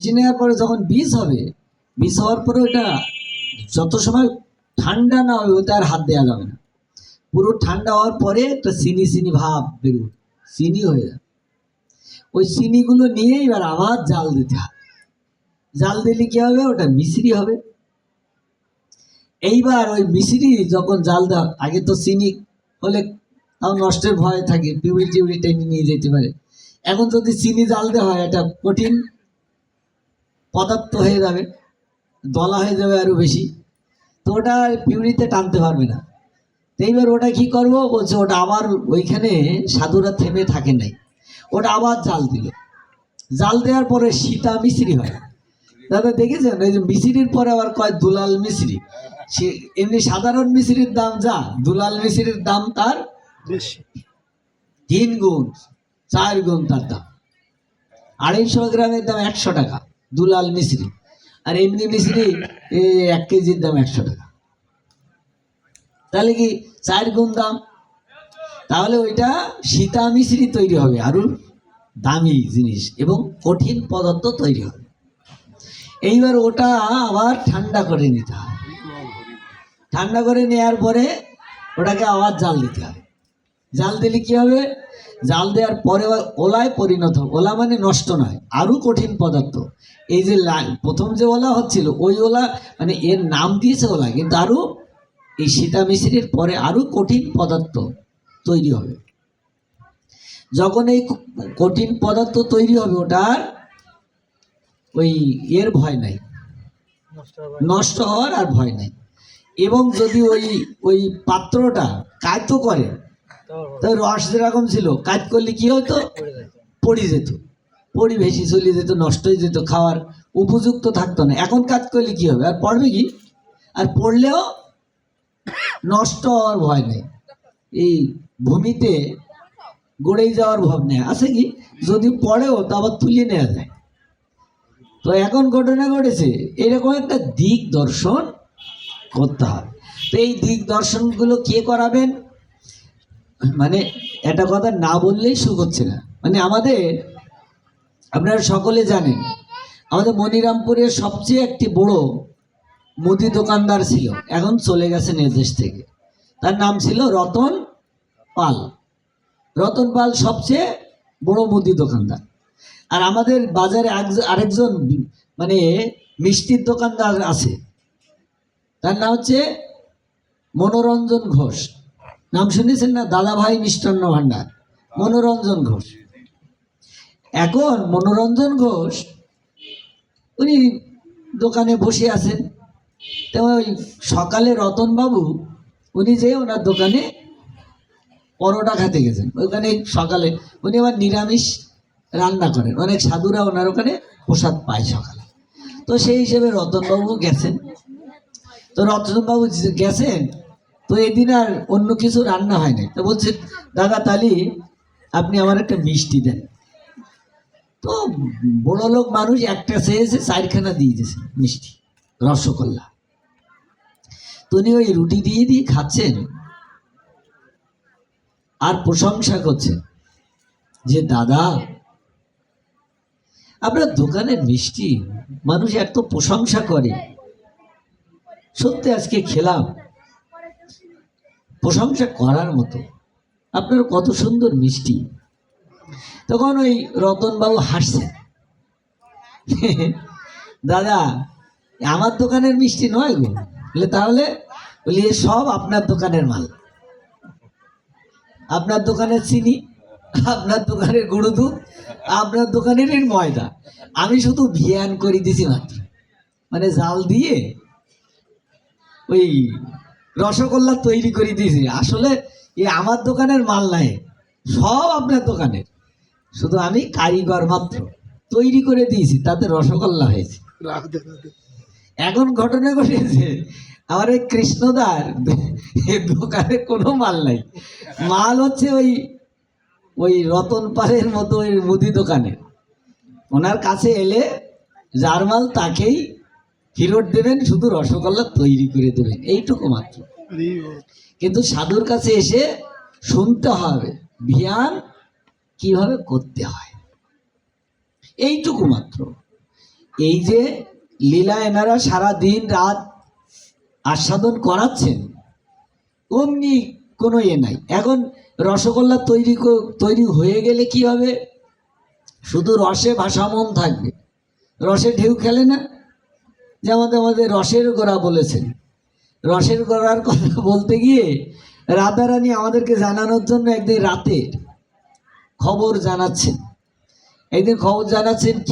ভিজে নেওয়ার পরে যখন বীজ হবে, বীজ হওয়ার পরে ওটা যত সময় ঠান্ডা না হবে ওটা আর হাত দেওয়া যাবে না। পুরো ঠান্ডা হওয়ার পরে একটা চিনি চিনি ভাব বেরোবে, চিনি হয়ে যাবে। ওই চিনিগুলো নিয়ে এবার আবার জাল দিতে হবে জাল দিলে কি হবে? ওটা মিশ্রি হবে। এইবার ওই মিশ্রি যখন জাল দেওয়া, আগে তো চিনি হলে তাও নষ্টের ভয় থাকে পিউরি টিউরি টেনে নিয়ে যেতে পারে। এখন যদি চিনি জাল দেওয়া হয় এটা কঠিন পদার্থ হয়ে যাবে দলা হয়ে যাবে আরও বেশি। তো ওটা পিউরিতে টানতে পারবে না। তো এইবার ওটা কি করব? বলছে ওটা আবার ওইখানে সাধুরা থেমে থাকে নাই। ওটা আবার জাল দিল। জাল দেওয়ার পরে সীতা মিশ্রি হয়। দাদা দেখেছেন? ওই যে মিশ্রির পরে আবার কয় দুলাল মিশ্রি? সে এমনি সাধারণ মিশ্রির দাম যা দুলাল মিশ্রির দাম তার বেশি। তিন গুণ চার গুণ তার দাম। আড়াইশো গ্রামের দাম একশো টাকা। দুলাল মিশ্রি আর এমনি মিশ্রি এক কেজির দাম একশো টাকা। তাহলে কি চার গুণ দাম? তাহলে ওইটা সীতা মিশ্রি তৈরি হবে আরও দামি জিনিস এবং কঠিন পদার্থ তৈরি হবে। এইবার ওটা আবার ঠান্ডা করে নিতে হবে। ঠান্ডা করে নেওয়ার পরে ওটাকে আবার জাল দিতে হবে। জাল দিলে কি হবে? জাল দেওয়ার পরে ওলায় পরিণত ওলা মানে নষ্ট নয় আরও কঠিন পদার্থ। এই যে লা- প্রথম যে ওলা হচ্ছিল ওই ওলা মানে এর নাম দিয়েছে ওলা কিন্তু আরও এই সীতা মিশ্রির পরে আরও কঠিন পদার্থ তৈরি হবে। যখন এই কঠিন পদার্থ তৈরি হবে ওটার ওই এর ভয় নাই। নষ্ট হওয়ার আর ভয় নাই। এবং যদি ওই ওই পাত্রটা কায়তো করে তাই রস যেরকম ছিল কাজ করলে কি হতো? পড়ে যেত। পড়ে ভেসে চলে যেত নষ্ট হয়ে যেত খাওয়ার উপযুক্ত থাকতো না। এখন কাজ করলে কি হবে? আর পড়বে কি? আর পড়লেও নষ্ট হওয়ার ভয় নেই। এই ভূমিতে গড়েই যাওয়ার ভাব নেই। আছে কি? যদি পড়েও তা আবার তুলে নেওয়া যায়। তো এখন ঘটনা ঘটেছে এরকম একটা দিক দর্শন করতে হবে। তো এই দিক দর্শনগুলো কে করাবেন? মানে একটা কথা না বললেই সুখ হচ্ছে না। মানে আমাদের, আপনারা সকলে জানেন, আমাদের মনিরামপুরের সবচেয়ে একটি বড় মুদি দোকানদার ছিল, এখন চলে গেছেন এদেশ থেকে। তার নাম ছিল রতন পাল। রতন পাল সবচেয়ে বড় মুদি দোকানদার। আর আমাদের বাজারে আরেকজন মানে মিষ্টির দোকানদার আছে, তার নাম হচ্ছে মনোরঞ্জন ঘোষ। নাম শুনেছেন না? দাদাভাই মিষ্টান্ন ভান্ডার মনোরঞ্জন ঘোষ। এখন মনোরঞ্জন ঘোষ, উনি দোকানে বসে আছেন। তো ওই সকালে রতনবাবু, উনি যে ওনার দোকানে পরোটা খেতে গেছেন। ওখানে সকালে উনি আবার নিরামিষ রান্না করেন। অনেক সাধুরা ওনার ওখানে প্রসাদ পায় সকালে। তো সেই হিসেবে রতনবাবু গেছেন। তো রতনবাবু গেছেন তো এদিন আর অন্য কিছু রান্না হয় নাই তো বলছে, দাদা তালি, আপনি আমার একটা মিষ্টি দেন। তো বড় লোক মানুষ একটা চেয়েছে, চারখানা দিয়ে দিয়েছে মিষ্টি, রসগোল্লা। তো উনি ওই রুটি দিয়ে দিয়ে খাচ্ছেন, আর প্রশংসা করছেন যে, দাদা, আপনার দোকানের মিষ্টি, মানুষ এত প্রশংসা করে। সত্যি আজকে খেলাম। প্রশংসা করার মতো। আপনার কত সুন্দর মিষ্টি। তখন ওই রতনবাবু হাসছেন দাদা, আমার দোকানের মিষ্টি নয় গো। বলে, তাহলে বলি, এ সব আপনার দোকানের মাল। আপনার দোকানের চিনি, আপনার দোকানের গুঁড়ো দুধ, আপনার দোকানের ময়দা। আমি শুধু ভিয়ান করে দিছি মাত্র। মানে জাল দিয়ে ওই রসগোল্লা তৈরি করে দিয়েছি। আসলে এ আমার দোকানের মাল নাই সব আপনার দোকানের। শুধু আমি কারিগর মাত্র তৈরি করে দিয়েছি তাতে রসগোল্লা হয়েছে। এখন ঘটনা ঘটেছে আমার এই কৃষ্ণদার এ দোকানে কোনো মাল নাই। মাল হচ্ছে ওই ওই রতন পালের মতো ওই মুদি দোকানে ওনার কাছে এলে যার মাল তাকেই ফেরত দেবেন, শুধু রসগোল্লা তৈরি করে দেবেন, এইটুকু মাত্র। কিন্তু সাধুর কাছে এসে শুনতে হবে, ধ্যান কীভাবে করতে হয়। এইটুকু মাত্র। এই যে লীলা এনারা সারা দিন রাত আস্বাদন করাচ্ছেন, অমনি কোনো এ নাই। এখন রসগোল্লা তৈরি তৈরি হয়ে গেলে কি হবে? শুধু রসে ভাসামন থাকবে। রসে ঢেউ খেলে না? যেমন আমাদের রসের গোড়া বলেছেন। রসের গোড়ার কথা বলতে গিয়ে রাধারানী আমাদেরকে জানানোর জন্য একদিন রাতে খবর জানাচ্ছেন। একদিন খবর জানাচ্ছেন